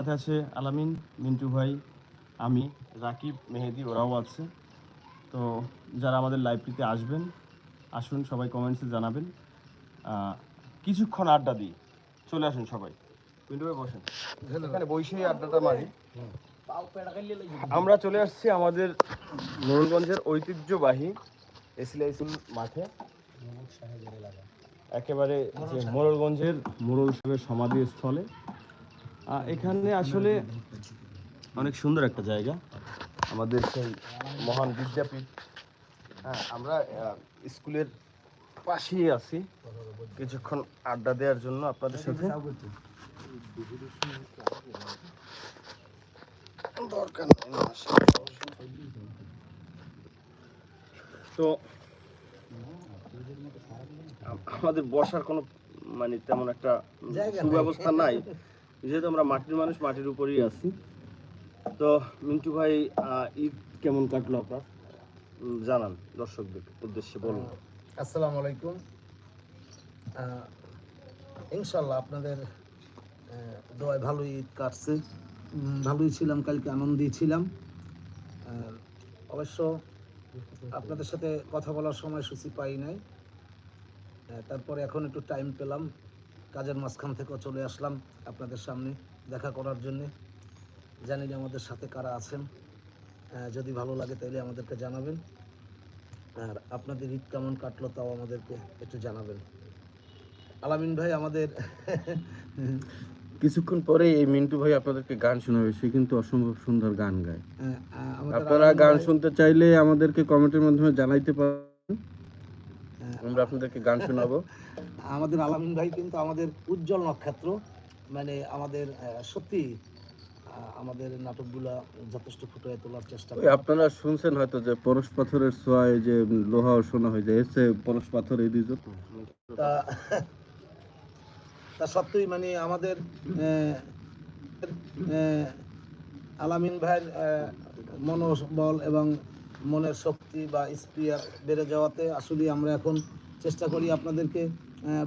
সাথে আছে আলামিন মিন্টু ভাই আমি রাকিব মেহেদি ওরাও আছে। তো যারা আমাদের লাইভটিতে আসবেন আসুন সবাই কমেন্টসে জানাবেন। কিছুক্ষণ আড্ডা দিই চলে আসুন সবাই। মিন্টু ভাই বসেন। এখানে বসেই আড্ডাটা মারি। আমরা চলে আসছি আমাদের মোরলগঞ্জের ঐতিহ্যবাহী এসিলাইসুল মাঠে। একেবারে যে মোরলগঞ্জের মোরল সাহেবের সমাধিস্থলে। আহ, এখানে আসলে অনেক সুন্দর একটা জায়গা। আমাদের সেই মহান বিদ্যাপীঠ। হ্যাঁ আমরা স্কুলের পাশেই আছি। কিছুক্ষণ আড্ডা দেওয়ার জন্য আপনাদের সাথে। দরকার তো আমাদের বসার কোনো মানে তেমন একটা সুব্যবস্থা নাই। যেহেতু আমরা মাটির মানুষ, মাটির উপরেই আছি। তো মিন্টু ভাই ঈদ কেমন কাটলো আপনার? জানান দর্শকদের উদ্দেশ্যে বলুন। আসসালামু আলাইকুম। ইনশাল্লাহ আপনাদের দোয়ায় ভালোই ঈদ কাটছে। ভালোই ছিলাম, কালকে আনন্দেই ছিলাম। অবশ্য আপনাদের সাথে কথা বলার সময় সূচি পাই নাই। তারপরে এখন একটু টাইম পেলাম। কাজের মাঝখান থেকেও চলে আসলাম আপনাদের সামনে দেখা করার জন্যে। জানি না আমাদের সাথে কারা আছেন। যদি ভালো লাগে তাহলে আমাদেরকে জানাবেন। আর আপনাদের ঈদ কেমন কাটলো তাও আমাদেরকে একটু জানাবেন। আলামিন ভাই আমাদের কিছুক্ষণ পরে এই মিন্টু ভাই আপনাদেরকে গান শোনাবে। সে কিন্তু অসম্ভব সুন্দর গান গায়। আহ, আপনারা গান শুনতে চাইলে আমাদেরকে কমেন্টের মাধ্যমে জানাইতে পারেন। আমরা আপনাদেরকে গান শোনাবো। আমাদের আলামিন ভাই কিন্তু আমাদের উজ্জ্বল নক্ষত্র। মানে আমাদের সত্যি আমাদের নাটকগুলা যথেষ্ট ফুটিয়ে তোলার চেষ্টা আপনারা শুনছেন হয়তো যে পরশ পাথরের ছোঁয়ায় যে লোহা শোনা হয়ে যায় এসে পরশ পাথর এই দুজন তা তা সত্যিই মানে আমাদের আলামিন ভাইয়ের মনোবল এবং মনের শক্তি বা স্পিয়ার বেড়ে যাওয়াতে আসলে আমরা এখন চেষ্টা করি আপনাদেরকে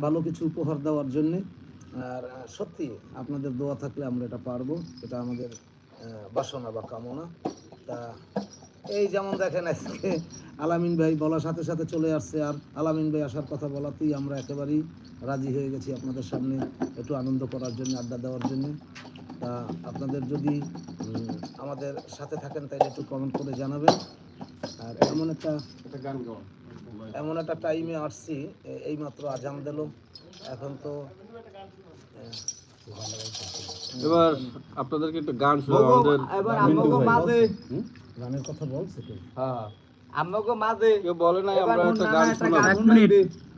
ভালো কিছু উপহার দেওয়ার জন্যে। আর সত্যি আপনাদের দোয়া থাকলে আমরা এটা পারব, এটা আমাদের বাসনা বা কামনা। তা এই যেমন দেখেন আজকে আলামিন ভাই বলার সাথে সাথে চলে আসছে, আর আলামিন ভাই আসার কথা বলাতেই আমরা একেবারেই রাজি হয়ে গেছি আপনাদের সামনে একটু আনন্দ করার জন্য, আড্ডা দেওয়ার জন্য। তা আপনাদের যদি আমাদের সাথে থাকেন তাহলে একটু কমেন্ট করে জানাবেন। আর এমন একটা এমন একটা টাইমে আসছি এ- এইমাত্র আজান দিল এখন তো এবার আপনাদেরকে একটা গান শোনাবো আমাদের মিন্টু ভাই গানের কথা বলছে কেউ? হ্যাঁ। আমাকে মাঝে কেউ বলে নাই আমরা একটা গান শোনাবো। এক মিনিট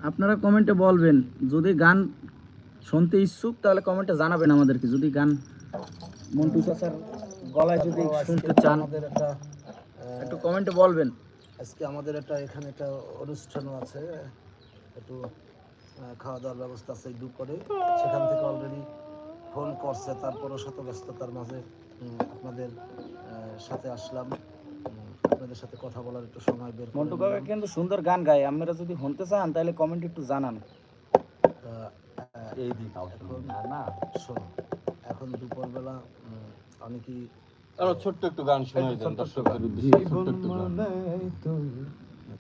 আপনারা কমেন্টে বলবেন যদি গান শুনতে ইচ্ছুক তাহলে কমেন্টে জানাবেন আমাদেরকে। যদি গান মন্টু চাচার গলায় যদি শুনতে চান। আমাদের একটা একটু কমেন্টে বলবেন। আজকে আমাদের একটা এখানে একটা অনুষ্ঠানও আছে একটু খাওয়া দাওয়ার ব্যবস্থা আছে দুপুরে সেখান থেকে অলরেডি ফোন করছে তারপরও শত ব্যস্ততার মাঝে আপনাদের সাথে আসলাম। আপনাদের সাথে কথা বলার একটু সময় বের মন্টু কাকা কিন্তু সুন্দর গান গায়। আপনারা যদি শুনতে চান তাহলে কমেন্ট একটু জানান। এই দিন এখন না শোনো এখন দুপুরবেলা অনেকেই ছোট্ট একটু গান শোনাই দেন দর্শকদের উদ্দেশ্যে ছোট্ট একটু গান।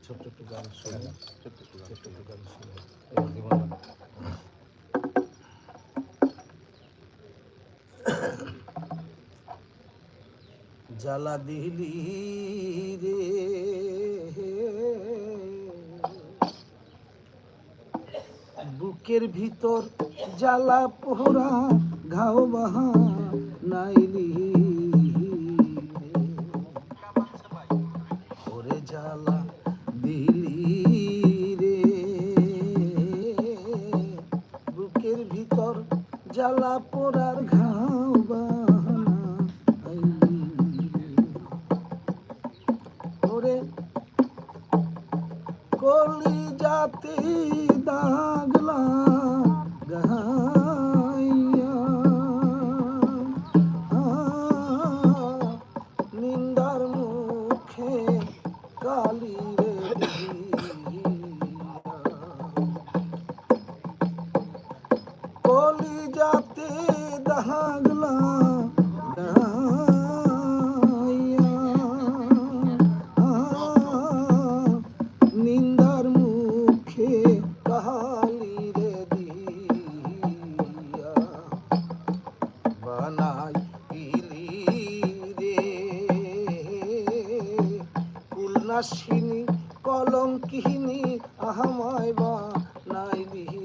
ছোট্ট একটু গান শুনে ছোট্ট একটু গান শুনে জ্বালা দিলি রে। বুকের ভিতর জ্বালা পোহরা ঘাও বাহা নাইলি। পোড়ার ঘাও বাহানা। ওরে কলি জাতি দাগলা গাইয়া কুলনাশিনী কলঙ্কিনী আহমায় বা নাই রে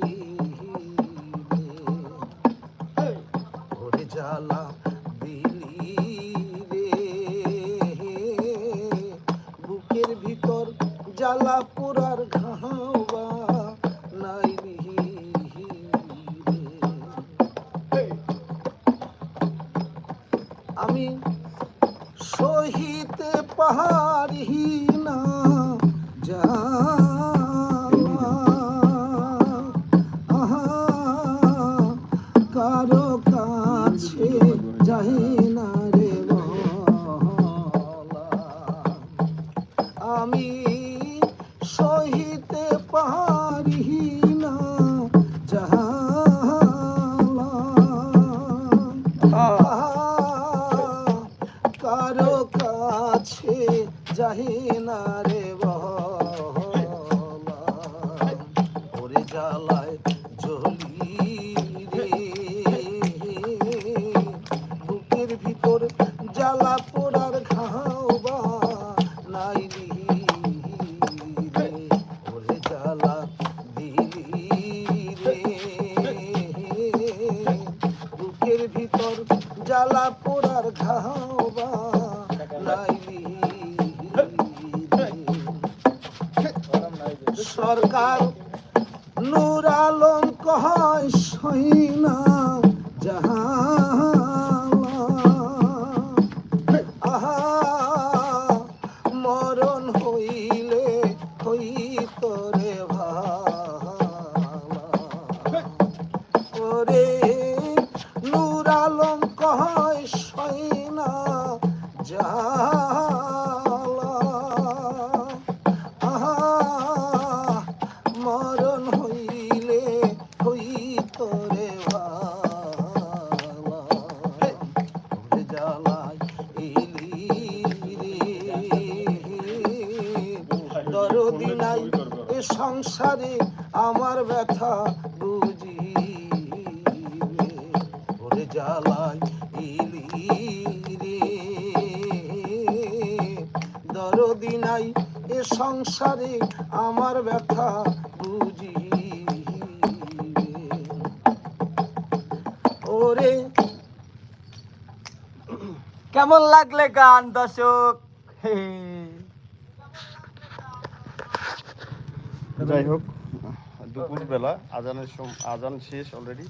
সহিতে পাহাড়ি না কারও কাছে যাই না রে আমি যাই না রে বলা ওরে জ্বালায় জ্বলি রে বুকের ভিতর জ্বালা পোড়ার ঘাওবা নাইলি রে সরকার। নূর আলম কহ সইনা জাহালা সংসারে আমার ব্যথা বুঝিবে ওরে জ্বালায় এলি রে। দরদি নাই এ সংসারে আমার ব্যথা বুঝিবে ওরে কেমন লাগলে গান দর্শক? হে যাই হোক। দুপুরবেলা আজানের আজান শেষ অলরেডি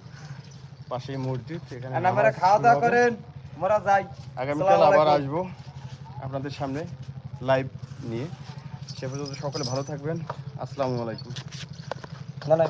পাশেই মসজিদ এখানে আপনারা খাওয়া দাওয়া করেন আমরা যাই। আগামীকাল আবার আসব আপনাদের সামনে লাইভ নিয়ে। সে পর্যন্ত সকলে ভালো থাকবেন। আসসালামু আলাইকুম। না না